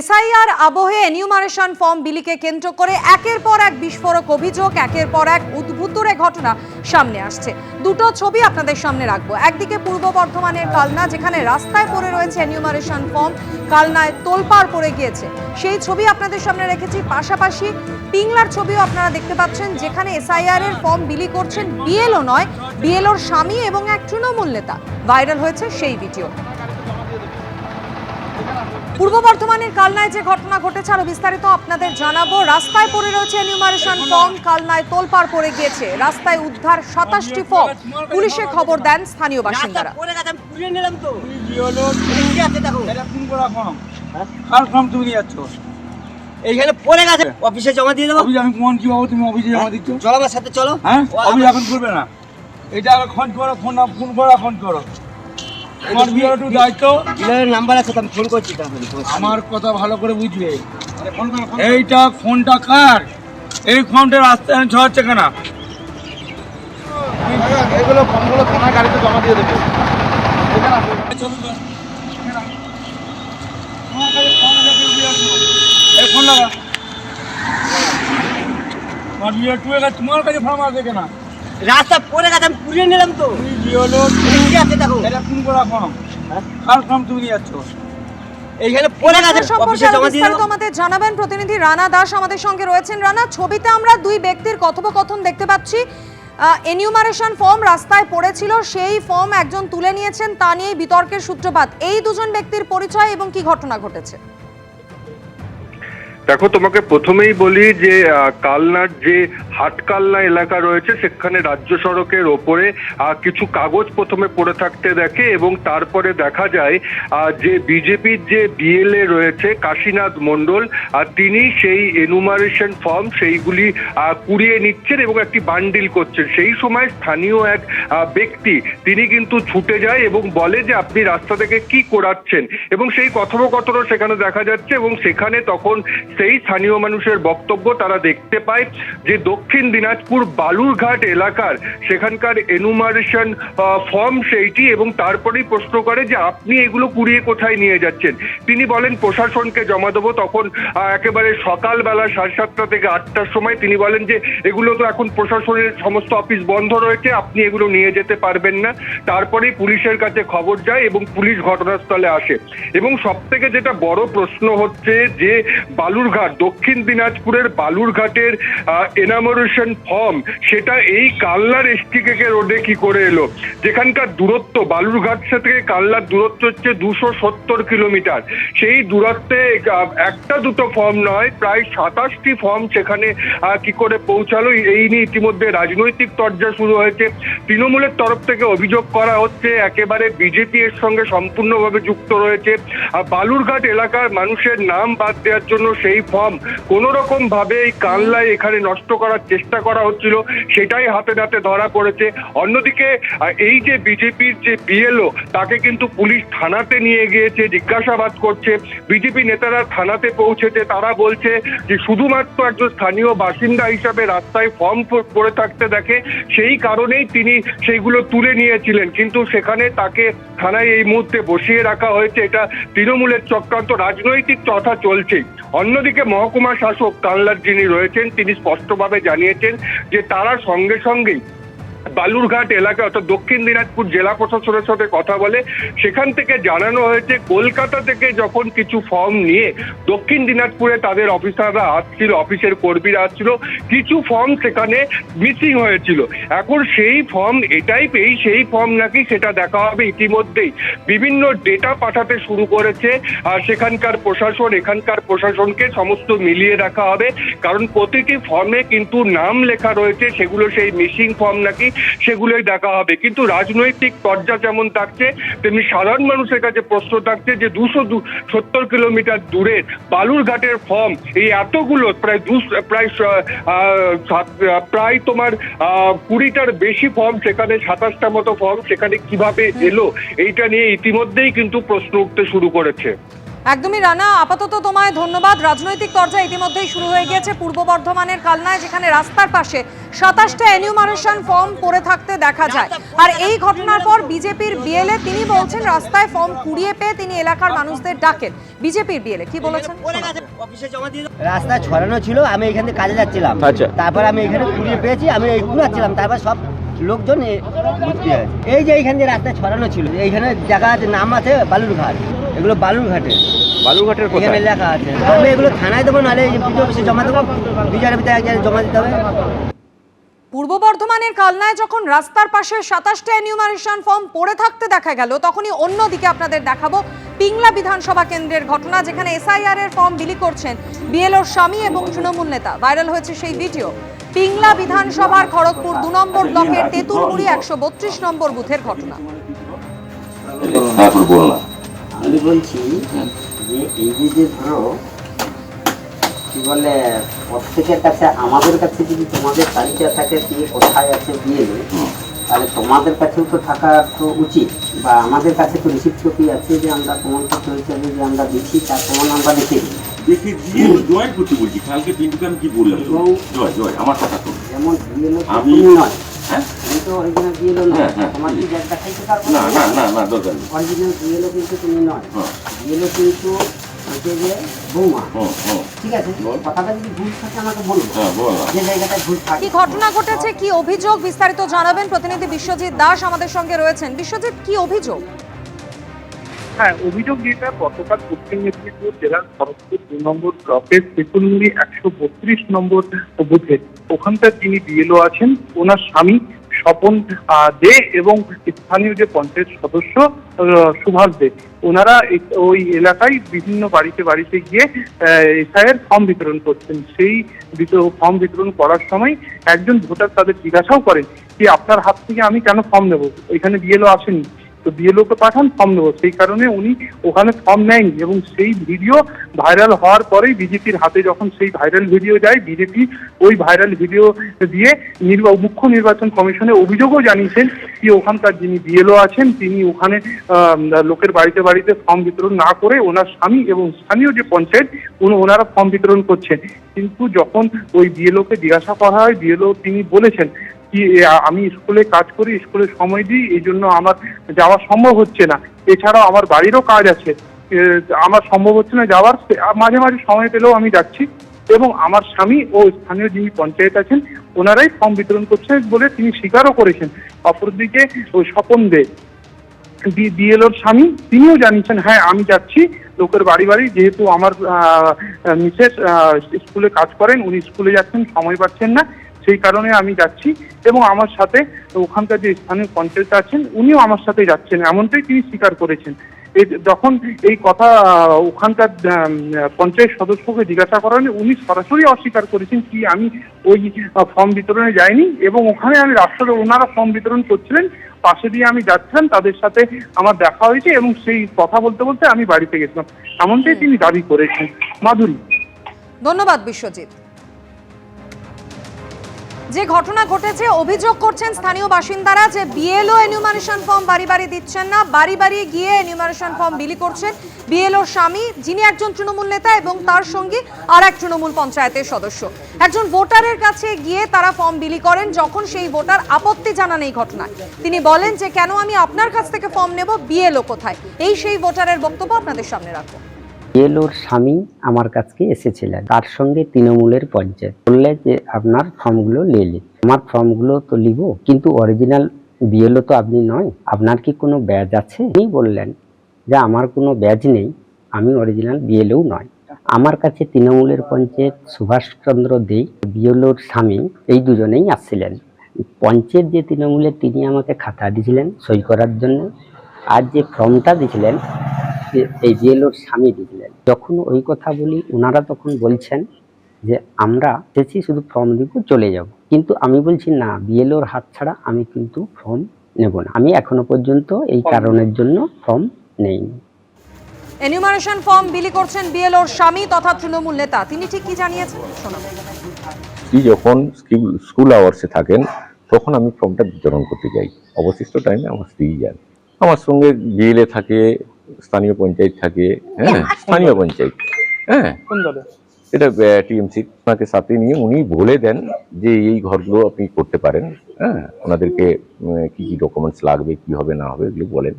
SIR আবহে enumeration form বিলিকে কেন্দ্র করে একের পর এক বিস্ফোরক অভিযোগ, একের পর এক উদ্ভুতুরে ঘটনা সামনে আসছে। দুটো ছবি আপনাদের সামনে রাখব। একদিকে পূর্ব বর্ধমানের কালনা, যেখানে রাস্তায় পড়ে রয়েছে এনিউমারেশন ফর্ম কালনায় তোলপাড় পড়ে গিয়েছে। সেই ছবি আপনাদের সামনে রেখেছি। পাশাপাশি পিংলার ছবিও আপনারা দেখতে পাচ্ছেন, যেখানে এসআইআর এর ফর্ম বিলি করছেন বিএলও নয়, বিএলওর স্বামী এবং এক তৃণমূল নেতা। ভাইরাল হয়েছে সেই ভিডিও পূর্ব বর্ধমানের কালনায় যে ঘটনা ঘটেছে আরও বিস্তারিত আপনাদের জানাব। রাস্তায় পড়ে রয়েছে এনিউমারেশন ফর্ম কালনায় তোলপাড় পড়ে গিয়েছে। রাস্তায় উদ্ধার সাতাশটি ফর্ম পুলিশে খবর দেন স্থানীয় বাসিন্দারা। পরে এইখানে পড়ে গেছে। অফিসে জমা দিয়ে দেবো। অফিস আমি কোন কি বাবু তুমি অফিসে জমা দিচ্ছ? চলো আমার সাথে চলো। হ্যাঁ? অফিস এখন করবে না। এটা আগে ফোন করো ফোন ফোন করো ফোন করো। তোমার বিয়ে একটু দায়িত্ব নাম্বার আছে আমি ফোন করছি আমার কথা ভালো করে বুঝবে। এইটা ফোনটা কার? এই ফোনটা রাস্তায় ছড়াচ্ছে কেন? এগুলো ফর্মগুলো থানার গাড়িতে জমা দিয়ে দেবে। তোমার কাছে ফর্ম আছে কেন? রাস্তা পড়ে গেছে আমি পুড়িয়ে নিলাম তো। হলো কি আছে দেখো। এটা কোন করা ফর্ম কার ফর্ম তুমি নিয়ে যাচ্ছ? এইখানে পড়ে গেছে সম্পর্কে অফিসে আরও জমা দিয়ে বিস্তারিত আমাদের জানাবেন প্রতিনিধি রানা দাস আমাদের সঙ্গে রয়েছেন। রানা ছবিতে আমরা দুই ব্যক্তির কথোপকথন দেখতে পাচ্ছি। এনিউমারেশন ফর্ম রাস্তায় পড়েছিল সেই ফর্ম একজন তুলে নিয়েছেন তা নিয়ে বিতর্কের সূত্রপাত। এই দুজন ব্যক্তির পরিচয় এবং কি ঘটনা ঘটেছে? দেখো তোমাকে প্রথমেই বলি যে আহ, কালনার যে হাটকালনা এলাকা রয়েছে, সেখানে রাজ্য সড়কের ওপরে কিছু কাগজ প্রথমে পড়ে থাকতে দেখে এবং তারপরে দেখা যায় যে বিজেপির যে বিএলএ রয়েছে, কাশীনাথ মণ্ডল তিনি সেই এনুমারেশন ফর্ম সেইগুলি কুড়িয়ে নিচ্ছেন এবং একটি বান্ডিল করছেন। সেই সময় স্থানীয় এক ব্যক্তি, তিনি কিন্তু ছুটে যায় এবং বলে যে আপনি রাস্তা থেকে কি করাচ্ছেন এবং সেই কথোপকথনও সেখানে দেখা যাচ্ছে এবং সেখানে তখন সেই স্থানীয় মানুষের বক্তব্য তারা দেখতে পায় যে দক্ষিণ দিনাজপুর বালুরঘাট এলাকার সেখানকার এনুমারেশন ফর্ম সেইটি এবং তারপরেই প্রশ্ন করে যে আপনি এগুলো কুড়িয়ে কোথায় নিয়ে যাচ্ছেন। তিনি বলেন, প্রশাসনকে জমা দেবো তখন একেবারে সকালবেলা সাড়ে সাতটা থেকে আটটার সময় তিনি বলেন যে, এগুলো তো এখন প্রশাসনের সমস্ত অফিস বন্ধ রয়েছে, আপনি এগুলো নিয়ে যেতে পারবেন না। তারপরেই পুলিশের কাছে খবর যায় এবং পুলিশ ঘটনাস্থলে আসে। এবং সব থেকে যেটা বড় প্রশ্ন হচ্ছে যে, বালুরঘাট, দক্ষিণ দিনাজপুরের বালুরঘাটের এনামোরেশন ফর্ম সেটা এই কাল্লার এসটিকে রোডে কি করে এলো? যেখানকার দূরত্ব, বালুরঘাট থেকে কাল্লার দূরত্ব হচ্ছে দুশো সত্তর কিলোমিটার। সেই দূরত্বে একটা দুটো ফর্ম নয়, প্রায় সাতাশটি ফর্ম সেখানে কি করে পৌঁছালো? এই নিয়ে ইতিমধ্যে রাজনৈতিক তর্জা শুরু হয়েছে। তৃণমূলের তরফ থেকে অভিযোগ করা হচ্ছে, একেবারে বিজেপি এর সঙ্গে সম্পূর্ণভাবে যুক্ত রয়েছে। আর বালুরঘাট এলাকার মানুষের নাম বাদ দেওয়ার জন্য সেই ফর্ম কোনো রকম ভাবে এই কানলায় এখানে নষ্ট করার চেষ্টা করা হচ্ছিল, সেটাই হাতে নাতে ধরা পড়েছে। অন্যদিকে এই যে বিজেপির যে বিএলও, তাকে কিন্তু পুলিশ থানাতে নিয়ে গিয়েছে, জিজ্ঞাসাবাদ করছে। বিজেপি নেতারা থানাতে পৌঁছেছে, তারা বলছে যে শুধুমাত্র একজন স্থানীয় বাসিন্দা হিসাবে রাস্তায় ফর্ম পড়ে থাকতে দেখে, সেই কারণেই তিনি সেইগুলো তুলে নিয়েছিলেন। কিন্তু সেখানে তাকে থানায় এই মুহূর্তে বসিয়ে রাখা হয়েছে, এটা তৃণমূলের চক্রান্ত, রাজনৈতিক কথা চলছেই। অন্যদিকে মহকুমা শাসক কানলার যিনি রয়েছেন তিনি স্পষ্টভাবে জানিয়েছেন যে তারা সঙ্গে সঙ্গেই বালুরঘাট এলাকা অর্থাৎ দক্ষিণ দিনাজপুর জেলা প্রশাসনের সাথে কথা বলে সেখান থেকে জানানো হয়েছে, কলকাতা থেকে যখন কিছু ফর্ম নিয়ে দক্ষিণ দিনাজপুরে তাদের অফিসাররা আসছিল অফিসের কর্মীরা আসছিল, কিছু ফর্ম সেখানে মিসিং হয়েছিল। এখন সেই ফর্ম এটাই পেয়ে সেই ফর্ম নাকি সেটা দেখা হবে ইতিমধ্যেই। বিভিন্ন ডেটা পাঠাতে শুরু করেছে আর সেখানকার প্রশাসন, এখানকার প্রশাসনকে সমস্ত মিলিয়ে রাখা হবে। কারণ প্রতিটি ফর্মে কিন্তু নাম লেখা রয়েছে, সেগুলো সেই মিসিং ফর্ম নাকি সেগুলোই দেখা হবে। কিন্তু রাজনৈতিক পর্যা যেমন থাকছে, তেমনি সাধারণ মানুষের কাছে প্রশ্ন থাকছে যে দুশো সত্তর কিলোমিটার দূরের বালুরঘাটের ফর্ম, এই এতগুলো প্রায় দু প্রায় প্রায় তোমার কুড়িটার বেশি ফর্ম সেখানে, সাতাশটা মতো ফর্ম সেখানে কীভাবে এলো, এইটা নিয়ে ইতিমধ্যেই কিন্তু প্রশ্ন উঠতে শুরু করেছে। একদমই রানা আপাতত তোমায় ধন্যবাদ। রাজনৈতিক চর্চা ইতিমধ্যেই শুরু হয়ে গিয়েছে পূর্ব বর্ধমানের কালনায় যেখানে রাস্তার পাশে সাতাশটা এনিউমারেশন ফর্ম পড়ে থাকতে দেখা যায়। আর এই ঘটনার পর বিজেপির বিএলএ তিনি বলছেন রাস্তায় ফর্ম কুড়িয়ে পেয়ে তিনি এলাকার মানুষদের ডাকেন। বিজেপির বিএলএ কি বলেছেন? পড়ে গেছে অফিসে জমা দিয়ে দাও। রাস্তা ছড়ানো ছিল আমি এখান থেকে কাজে যাচ্ছিলাম। আচ্ছা। তারপর আমি এখানে কুড়িয়ে পেয়েছি আমি এই ঘুরাচ্ছিলাম তারপর সব লোকজন এই যে এইখান দিয়ে রাস্তা ছড়ানো ছিল এইখানে জায়গা আছে নাম আছে বালুরঘাট। এগুলো বালুরঘাটে। বালুরঘাটের এখানে কোথায় লেখা আছে। আমি এগুলো থানায় দেবো নাহলে বিডিও অফিসে জমা দেবো। বিচারের ভিতরে এক জায়গায় জমা দিতে হবে। পূর্ব বর্ধমানের কালনায় যখন রাস্তার পাশে সাতাশটা এনিউমারেশন ফর্ম পড়ে থাকতে দেখা গেল তখনই অন্যদিকে আপনাদের দেখাবো পিংলা বিধানসভা কেন্দ্রের ঘটনা যেখানে এসআইআর এর ফর্ম বিলি করছেন বিএলওর স্বামী এবং তৃণমূল নেতা। ভাইরাল হয়েছে সেই ভিডিও পিংলা বিধানসভার খড়গপুর দু নম্বর ব্লকের তেঁতুলপুরি একশো বত্রিশ নম্বর বুথের ঘটনা। আমি বলছি যে এই যে যে ধরো কি বলে প্রত্যেকের কাছে আমাদের কাছে যদি তোমাদের তালিকা থাকে কি কোথায় আছে বিয়ে তাহলে তোমাদের কাছেও তো থাকা তো উচিত বা আমাদের কাছে তো রিসিপ্ট কপি আছে যে আমরা প্রমাণপত্র হিসেবে যে আমরা দিচ্ছি তার প্রমাণ আমরা দিই। দেখে দিয়ে জয় করতে বলছি। কালকে পিন্টুকে আমি কি বললাম? জয়। জয় আমার কথা তো যেমন আমি- নয়। হ্যাঁ? তুমি তো অরিজিনাল বিএলও নয়। কি ব্যাগ দেখাইতে পারব না না? না না দরকার নেই। অরিজিনাল বিএলও কিন্তু তুমি নয়। বিএলও কিন্তু হচ্ছে যে বৌমা। হুম হুম ঠিক আছে? কথাটা যদি ভুল থাকে আমাকে বলব যে জায়গাটা ভুল থাকে। কি ঘটনা ঘটেছে কি অভিযোগ বিস্তারিত জানাবেন। প্রতিনিধি বিশ্বজিৎ দাস আমাদের সঙ্গে রয়েছেন। বিশ্বজিৎ কি অভিযোগ? হ্যাঁ অভিযোগ যেটা গতকাল পশ্চিম মেদিনীপুর জেলার খড়গপুর দু নম্বর ব্লকের তেঁতুলমুড়ি একশো বত্রিশ নম্বর বুথে ওখানকার যিনি বিএলও আছেন ওনার স্বামী স্বপন দে এবং স্থানীয় যে পঞ্চায়েত সদস্য সুভাষ দে, ওনারা ওই এলাকায় বিভিন্ন বাড়িতে বাড়িতে গিয়ে এসআইয়ের ফর্ম বিতরণ করছেন। সেই ফর্ম বিতরণ করার সময় একজন ভোটার তাদের জিজ্ঞাসাও করেন যে, আপনার হাত থেকে আমি কেন ফর্ম নেব? এখানে বিএলও আসেনি। তো বিএলওকে পাঠান, ফর্ম নেব। সেই কারণে উনি ওখানে ফর্ম নেয়নি এবং সেই ভিডিও ভাইরাল হওয়ার পরেই বিজেপির হাতে যখন সেই ভাইরাল ভিডিও যায়, বিজেপি ওই ভাইরাল ভিডিও দিয়ে মুখ্য নির্বাচন কমিশনে অভিযোগও জানিয়েছেন যে ওখানকার যিনি বিএলও আছেন, তিনি ওখানে লোকের বাড়িতে বাড়িতে ফর্ম বিতরণ না করে ওনার স্বামী এবং স্থানীয় যে পঞ্চায়েত, উনি- ওনারা ফর্ম বিতরণ করছেন। কিন্তু যখন ওই বিএলওকে জিজ্ঞাসা করা হয় বিএলও তিনি বলেছেন কি আমি স্কুলে কাজ করি, স্কুলে সময় দিই, এই জন্য আমার যাওয়া সম্ভব হচ্ছে না। এছাড়াও আমার বাড়িরও কাজ আছে। আমার সম্ভব হচ্ছে না যাওয়ার মাঝে মাঝে সময় পেলেও আমি যাচ্ছি। এবং আমার স্বামী ও স্থানীয় যিনি পঞ্চায়েত আছেন, ওনারাই ফর্ম বিতরণ করছেন বলে তিনি স্বীকারও করেছেন। অপরদিকে ওই স্বপন দে বিএলওর স্বামী, তিনিও জানিয়েছেন হ্যাঁ আমি যাচ্ছি। লোকের বাড়ি বাড়ি, যেহেতু আমার মিসেস স্কুলে কাজ করেন, উনি স্কুলে যাচ্ছেন, সময় পাচ্ছেন না। সেই কারণে আমি যাচ্ছি এবং আমার সাথে ওখানকার যে স্থানীয় পঞ্চায়েত আছেন উনিও আমার সাথে যাচ্ছেন এমনটাই তিনি স্বীকার করেছেন। যখন এই কথা ওখানকার পঞ্চায়েত সদস্যকে জিজ্ঞাসা করা উনি সরাসরি অস্বীকার করেছেন কি আমি ওই ফর্ম বিতরণে যাইনি এবং ওখানে আমি রাস্তাতে ওনারা ফর্ম বিতরণ করছিলেন পাশে দিয়ে আমি যাচ্ছিলাম তাদের সাথে আমার দেখা হয়েছে এবং সেই কথা বলতে বলতে আমি বাড়িতে গেছিলাম। এমনটাই তিনি দাবি করেছেন। মাধুরী। ধন্যবাদ বিশ্বজিৎ। যে ঘটনা ঘটেছে, অভিযোগ করছেন স্থানীয় বাসিন্দারা যে বিএলও এনিউমারেশন ফর্ম বাড়ি বাড়ি দিচ্ছেন না। বাড়ি বাড়ি গিয়ে এনিউমারেশন ফর্ম বিলি করছেন বিএলওর স্বামী, যিনি একজন তৃণমূল নেতা এবং তার সঙ্গী আর এক তৃণমূল পঞ্চায়েতের সদস্য। একজন ভোটারের কাছে গিয়ে তারা ফর্ম বিলি করেন, যখন সেই ভোটার আপত্তি জানান এই ঘটনায়। তিনি বলেন যে, কেন আমি আপনার কাছ থেকে ফর্ম নেব? বিএলও কোথায়? এই সেই ভোটারের বক্তব্য আপনাদের সামনে রাখব। বিএলওর স্বামী আমার কাছে এসেছিলেন। তার সঙ্গে তৃণমূলের পঞ্চায়েত বললে যে আপনার ফর্মগুলো লেলে আমার ফর্মগুলো তো লিব কিন্তু অরিজিনাল বিএলও তো আপনি নয়। আপনার কি কোনো ব্যাজ আছে? উনি বললেন যে আমার কোনো ব্যাজ নেই, আমি অরিজিনাল বিএলও নয়। আমার কাছে তৃণমূলের পঞ্চায়েত সুভাষচন্দ্র দে, বিএলওর স্বামী, এই দুজনেই আসছিলেন। পঞ্চায়েত যে তৃণমূলের তিনি আমাকে খাতা দিয়েছিলেন সই করার জন্য। আর যে ফর্মটা দিয়েছিলেন এই বিএলওর স্বামী দিলেন। যখন ওই কথা বলি ওনারা তখন বলছেন যে আমরা এসেছি শুধু ফর্ম দিব চলে যাব। কিন্তু আমি বলছি না বিএলওর হাত ছাড়া আমি কিন্তু ফর্ম নেব না। আমি এখনও পর্যন্ত এই কারণের জন্য ফর্ম নেইনি। এনিউমারেশন ফর্ম বিলি করছেন বিএলওর স্বামী তথা তৃণমূল নেতা। তিনি ঠিক কি জানিয়েছেন? স্ত্রী যখন স্কুল স্কুল আওয়ার্সে থাকেন তখন আমি ফর্মটা বিতরণ করতে যাই। অবশিষ্ট টাইমে আমার স্ত্রী যান। আমার সঙ্গে বিএলএ থাকে স্থানীয় পঞ্চায়েত থাকে হ্যাঁ? স্থানীয় পঞ্চায়েত হ্যাঁ? এটা টিএমসি ওনাকে সাথে নিয়ে উনি বলে দেন যে এই ঘরগুলো আপনি করতে পারেন হ্যাঁ? ওনাদেরকে কি কি ডকুমেন্টস লাগবে কি হবে না হবে এগুলো বলেন।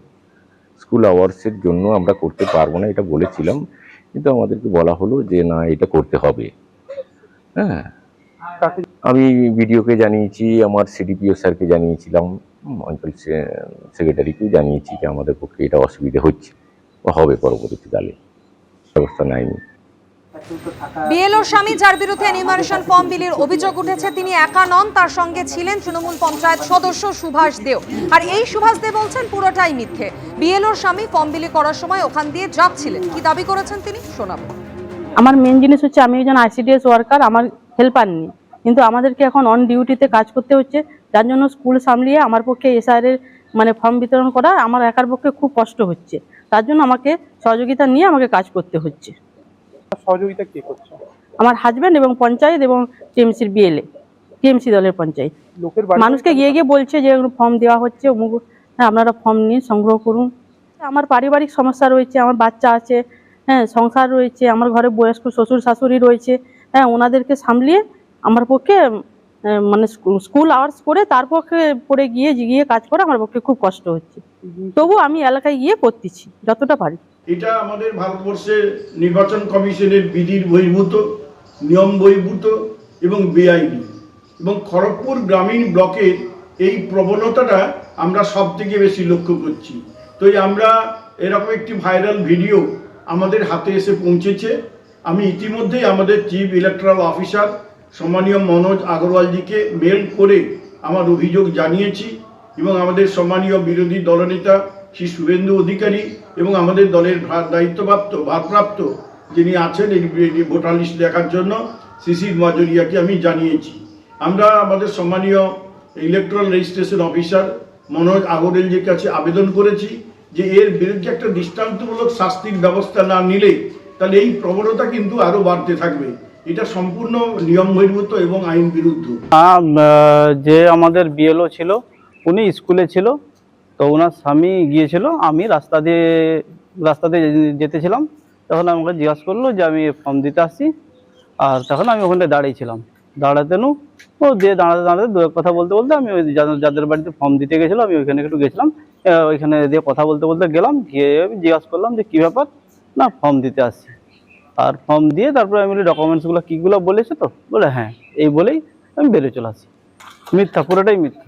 স্কুল আওয়ার্সের জন্য আমরা করতে পারব না এটা বলেছিলাম। কিন্তু আমাদেরকে বলা হলো যে না এটা করতে হবে হ্যাঁ? আমি বিডিওকে জানিয়েছি আমার সিডিপিও স্যারকে জানিয়েছিলাম। অঞ্চল সেক্রেটারিকেও জানিয়েছি যে আমাদের পক্ষে এটা অসুবিধা হচ্ছে হবে পরবর্তীকালে ব্যবস্থা নেয়নি। স্বামী যার বিরুদ্ধে এনিমারেশন ফর্ম বিলির অভিযোগ উঠেছে তিনি একা নন তার সঙ্গে ছিলেন তৃণমূল পঞ্চায়েত সদস্য সুভাষ দেও। আর এই সুভাষ দে বলছেন পুরোটাই মিথ্যে। বিএলওর স্বামী ফর্ম বিলি করার সময় ওখান দিয়ে যাচ্ছিলেন। কি দাবি করেছেন তিনি? শোনাবো। আমার মেন জিনিস হচ্ছে আমি একজন আইসিডিএস ওয়ার্কার আমার হেল্পার নেই। কিন্তু আমাদেরকে এখন অন ডিউটিতে কাজ করতে হচ্ছে যার জন্য স্কুল সামলিয়ে আমার পক্ষে এসআর এর মানে ফর্ম বিতরণ করা আমার একার পক্ষে খুব কষ্ট হচ্ছে। তার জন্য আমাকে সহযোগিতা নিয়ে আমাকে কাজ করতে হচ্ছে। সহযোগিতা কে করছে? আমার হাজব্যান্ড এবং পঞ্চায়েত এবং টিএমসির বিএলএ টিএমসি দলের পঞ্চায়েত। লোকের মানুষকে গিয়ে গিয়ে বলছে যে ফর্ম দেওয়া হচ্ছে অমুক হ্যাঁ আপনারা ফর্ম নিয়ে সংগ্রহ করুন। আমার পারিবারিক সমস্যা রয়েছে আমার বাচ্চা আছে হ্যাঁ সংসার রয়েছে আমার ঘরে বয়স্ক শ্বশুর শাশুড়ি রয়েছে হ্যাঁ ওনাদেরকে সামলিয়ে আমার পক্ষে মানে স্কু- স্কুল আওয়ার্স করে তার পক্ষে পড়ে গিয়ে গিয়ে কাজ করা আমার পক্ষে খুব কষ্ট হচ্ছে। তবু আমি এলাকায় গিয়ে করতেছি যতটা পারি। এটা আমাদের ভারতবর্ষের নির্বাচন কমিশনের বিধির বহির্ভূত নিয়ম বহির্ভূত এবং বেআইনি। এবং খড়গপুর গ্রামীণ ব্লকের এই প্রবণতাটা আমরা সব থেকে বেশি লক্ষ্য করছি। তো আমরা এরকম একটি ভাইরাল ভিডিও আমাদের হাতে এসে পৌঁছেছে। আমি ইতিমধ্যেই আমাদের চিফ ইলেকট্রাল অফিসার সম্মানীয় মনোজ আগরওয়ালজিকে মেল করে আমার অভিযোগ জানিয়েছি এবং আমাদের সম্মানীয় বিরোধী দলনেতা শ্রী শুভেন্দু অধিকারী এবং আমাদের দলের দায়িত্বপ্রাপ্ত, ভারপ্রাপ্ত যিনি আছেন এই ভোটার লিস্ট দেখার জন্য শিশির মাজরিয়াকে আমি জানিয়েছি। আমরা আমাদের সম্মানীয় ইলেকট্রাল রেজিস্ট্রেশন অফিসার মনোজ আগরেলজির কাছে আবেদন করেছি যে এর বিরুদ্ধে একটা দৃষ্টান্তমূলক শাস্তির ব্যবস্থা না নিলে তাহলে এই প্রবণতা কিন্তু আরও বাড়তে থাকবে। এটা সম্পূর্ণ নিয়ম বহির্ভূত এবং আইন বিরুদ্ধ। যে আমাদের বিএলও ছিল, উনি স্কুলে ছিল, তো ওনার স্বামী গিয়েছিল, আমি রাস্তা দিয়ে রাস্তা দিয়ে যেতেছিলাম তখন আমাকে জিজ্ঞাসা করল যে আমি ফর্ম দিতে আসছি, আর তখন আমি ওখানে দাঁড়িয়েছিলাম দাঁড়াতে নু, ও দিয়ে দাঁড়াতে দাঁড়াতে দু কথা বলতে বলতে আমি ওই যাদের- বাড়িতে ফর্ম দিতে গেছিলাম আমি ওইখানে একটু গেছিলাম। ওইখানে দিয়ে কথা বলতে বলতে গেলাম, গিয়ে জিজ্ঞাসা করলাম যে কী ব্যাপার? না ফর্ম দিতে আসছি। আর ফর্ম দিয়ে তারপরে আমি বলি ডকুমেন্টসগুলো কীগুলো বলেছে তো? বলে হ্যাঁ এই বলেই আমি বেরিয়ে চলে আসি মিথ্যা, পুরোটাই মিথ্যা।